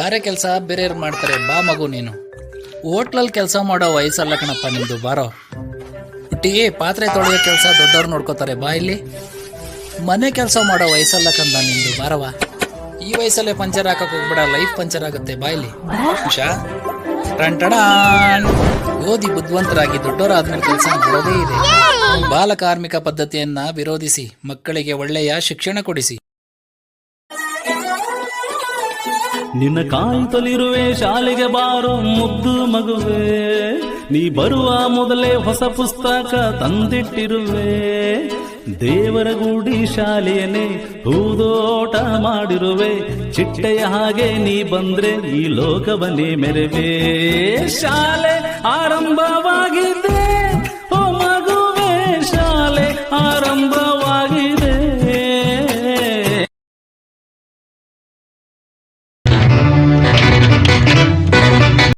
ಗಾರೆ ಕೆಲಸ ಬೇರೆಯವ್ರು ಮಾಡ್ತಾರೆ, ಬಾ ಮಗು ನೀನು. ಹೋಟ್ಲಲ್ಲಿ ಕೆಲಸ ಮಾಡೋ ವಯಸ್ಸಲ್ಲ ಕಣಪ್ಪ ನಿಂದು ಬಾರೋ. ಟೀ ಪಾತ್ರೆ ತೊಳೆಯೋ ಕೆಲಸ ದೊಡ್ಡವ್ರು ನೋಡ್ಕೋತಾರೆ, ಬಾ ಇಲ್ಲಿ. ಮನೆ ಕೆಲಸ ಮಾಡೋ ವಯಸ್ಸಲ್ಲ ಕಂದ ನಿಂದು ಬಾರವ ಈ ವಯಸ್ಸಲ್ಲೇ ಪಂಚರ್ ಹಾಕಕ್ಕೆ ಹೋಗ್ಬೇಡ, ಲೈಫ್ ಪಂಚರ್ ಆಗುತ್ತೆ, ಬಾ ಇಲ್ಲಿ. ಓದಿ ಬುದ್ಧಿವಂತರಾಗಿ ದೊಡ್ಡವರಾದ್ಮೇಲೆ ಕೆಲಸ ಮಾಡೋದೇ ಇದೆ. ಬಾಲಕಾರ್ಮಿಕ ಪದ್ಧತಿಯನ್ನ ವಿರೋಧಿಸಿ, ಮಕ್ಕಳಿಗೆ ಒಳ್ಳೆಯ ಶಿಕ್ಷಣ ಕೊಡಿಸಿ. ನಿನ್ನ ಕಾಯ್ತಲಿರುವೆ ಶಾಲೆಗೆ ಬಾರೋ ಮುದ್ದು ಮಗುವೆ. ನೀ ಬರುವ ಮೊದಲೇ ಹೊಸ ಪುಸ್ತಕ ತಂದಿಟ್ಟಿರುವೆ. ದೇವರ ಗುಡಿ ಶಾಲೆಯನ್ನೇ ಹೂದೋಟ ಮಾಡಿರುವೆ. ಚಿಟ್ಟೆಯ ಹಾಗೆ ನೀ ಬಂದ್ರೆ ಈ ಲೋಕವನ್ನೇ ಮೆರವೆ. ಶಾಲೆ ಆರಂಭವಾಗಿದೆ. ಓ ಮಗುವೆ, ಶಾಲೆ ಆರಂಭ